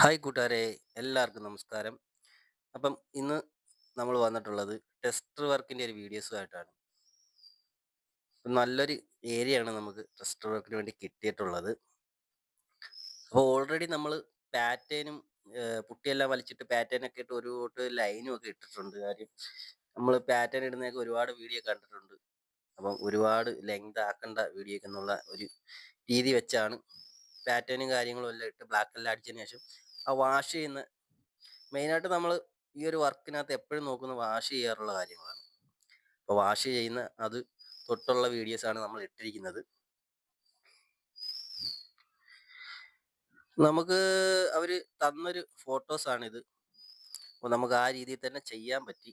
Hi കൂട്ടുകാരെ എല്ലാവർക്കും നമസ്കാരം. അപ്പം ഇന്ന് നമ്മൾ വന്നിട്ടുള്ളത് ടെസ്റ്റർ വർക്കിന്റെ ഒരു വീഡിയോസുമായിട്ടാണ്. നല്ലൊരു ഏരിയയാണ് നമുക്ക് ടെസ്റ്റർ വർക്കിന് വേണ്ടി കിട്ടിയിട്ടുള്ളത്. അപ്പോൾ ഓൾറെഡി നമ്മൾ പാറ്റേനും പുട്ടിയെല്ലാം വലിച്ചിട്ട് പാറ്റേനൊക്കെ ഇട്ട് ഒരു തൊട്ട് ലൈനും ഒക്കെ ഇട്ടിട്ടുണ്ട്. കാര്യം നമ്മൾ പാറ്റേൺ ഇടുന്നതൊക്കെ ഒരുപാട് വീഡിയോ കണ്ടിട്ടുണ്ട്. അപ്പം ഒരുപാട് ലെങ്ത് ആക്കേണ്ട വീഡിയോ എന്നുള്ള ഒരു രീതി വെച്ചാണ് പാറ്റേണും കാര്യങ്ങളും എല്ലാം ഇട്ട് ബ്ലാക്ക് എല്ലാം അടിച്ചതിന് ശേഷം ആ വാഷ് ചെയ്യുന്ന മെയിനായിട്ട് നമ്മൾ ഈ ഒരു വർക്കിനകത്ത് എപ്പോഴും നോക്കുന്ന വാഷ് ചെയ്യാറുള്ള കാര്യങ്ങളാണ്. അപ്പോൾ വാഷ് ചെയ്യുന്ന അത് തൊട്ടുള്ള വീഡിയോസ് ആണ് നമ്മൾ ഇട്ടിരിക്കുന്നത്. നമുക്ക് അവർ തന്നൊരു ഫോട്ടോസാണിത്. അപ്പോൾ നമുക്ക് ആ രീതിയിൽ തന്നെ ചെയ്യാൻ പറ്റി.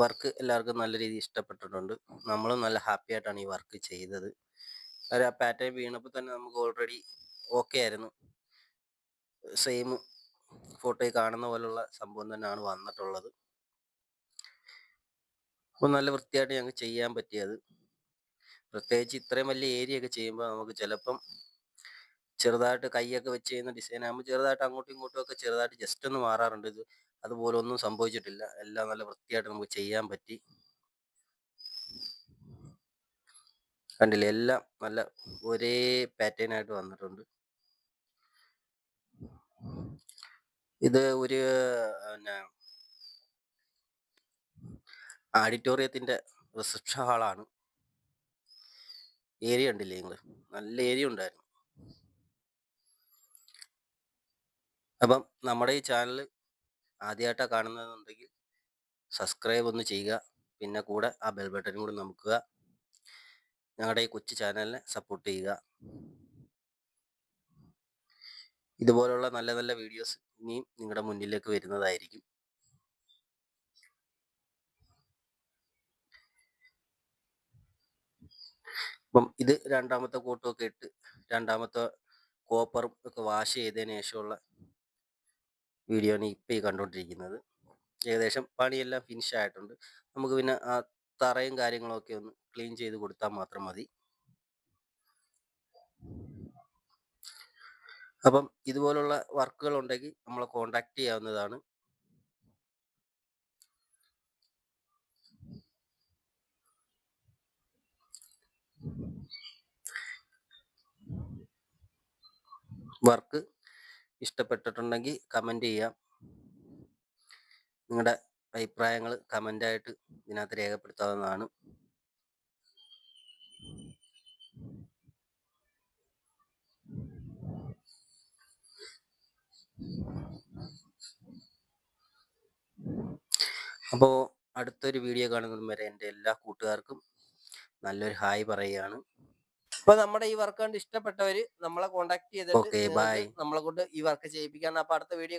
വർക്ക് എല്ലാവർക്കും നല്ല രീതിയിൽ ഇഷ്ടപ്പെട്ടിട്ടുണ്ട്. നമ്മളും നല്ല ഹാപ്പി ആയിട്ടാണ് ഈ വർക്ക് ചെയ്തത്. ഒരു ആ പാറ്റേൺ വീണപ്പോൾ തന്നെ നമുക്ക് ഓൾറെഡി ഓക്കെ ആയിരുന്നു. സെയിം ഫോട്ടോയിൽ കാണുന്ന പോലുള്ള സംഭവം തന്നെയാണ് വന്നിട്ടുള്ളത്. അപ്പോൾ നല്ല വൃത്തിയായിട്ട് ഞങ്ങൾക്ക് ചെയ്യാൻ പറ്റിയത്. പ്രത്യേകിച്ച് ഇത്രയും വലിയ ഏരിയ ഒക്കെ ചെയ്യുമ്പോൾ നമുക്ക് ചിലപ്പം ചെറുതായിട്ട് കൈയൊക്കെ വെച്ച് ചെയ്യുന്ന ഡിസൈൻ ആകുമ്പോൾ ചെറുതായിട്ട് അങ്ങോട്ടും ഇങ്ങോട്ടും ഒക്കെ ചെറുതായിട്ട് ജസ്റ്റ് ഒന്ന് മാറാറുണ്ട്. ഇത് അതുപോലെ ഒന്നും സംഭവിച്ചിട്ടില്ല. എല്ലാം നല്ല വൃത്തിയായിട്ട് നമുക്ക് ചെയ്യാൻ പറ്റി. കണ്ടില്ലേ? എല്ലാം നല്ല ഒരേ പാറ്റേൺ ആയിട്ട് വന്നിട്ടുണ്ട്. ഇത് ഒരു പിന്നെ ആഡിറ്റോറിയത്തിന്റെ റിസപ്ഷൻ ഹാളാണ് ഏരിയ ഉണ്ടില്ലേ നിങ്ങൾ നല്ല ഏരിയ ഉണ്ടായിരുന്നു. അപ്പം നമ്മുടെ ഈ ചാനൽ ആദ്യമായിട്ടാണ് കാണുന്നതെന്നുണ്ടെങ്കിൽ സബ്സ്ക്രൈബ് ഒന്ന് ചെയ്യുക. പിന്നെ കൂടെ ആ ബെൽ കൂടെ കൂടി നമുക്കുക ഞങ്ങളുടെ ഈ കൊച്ചു ചാനലിനെ സപ്പോർട്ട് ചെയ്യുക. ഇതുപോലുള്ള നല്ല നല്ല വീഡിയോസ് ഇനിയും നിങ്ങളുടെ മുന്നിലേക്ക് വരുന്നതായിരിക്കും. അപ്പം ഇത് രണ്ടാമത്തെ കോട്ടുമൊക്കെ ഇട്ട് രണ്ടാമത്തെ കോപ്പറും ഒക്കെ വാഷ് ചെയ്തതിന് ശേഷമുള്ള വീഡിയോ ആണ് ഇപ്പം ഈ കണ്ടുകൊണ്ടിരിക്കുന്നത് ഏകദേശം പണിയെല്ലാം ഫിനിഷ് ആയിട്ടുണ്ട്. നമുക്ക് പിന്നെ ആ തറയും കാര്യങ്ങളൊക്കെ ഒന്ന് ക്ലീൻ ചെയ്ത് കൊടുത്താൽ മാത്രം മതി. അപ്പം ഇതുപോലുള്ള വർക്കുകൾ ഉണ്ടെങ്കിൽ നമ്മളെ കോണ്ടാക്ട് ചെയ്യാവുന്നതാണ്. വർക്ക് ഇഷ്ടപ്പെട്ടിട്ടുണ്ടെങ്കിൽ കമന്റ് ചെയ്യാം. നിങ്ങളുടെ അഭിപ്രായങ്ങൾ കമന്റായിട്ട് ഇതിനകത്ത് രേഖപ്പെടുത്താവുന്നതാണ്. അപ്പോൾ അടുത്തൊരു വീഡിയോ കാണുന്നതും വരെ എന്റെ എല്ലാ കൂട്ടുകാർക്കും നല്ലൊരു ഹായ് പറയുകയാണ്. അപ്പൊ നമ്മുടെ ഈ വർക്ക് കണ്ട് ഇഷ്ടപ്പെട്ടവര് നമ്മളെ കോണ്ടാക്ട് ചെയ്തിട്ട് നമ്മളെ കൊണ്ട് ഈ വർക്ക് ചെയ്യിപ്പിക്കാൻ അപ്പൊ അടുത്ത വീഡിയോ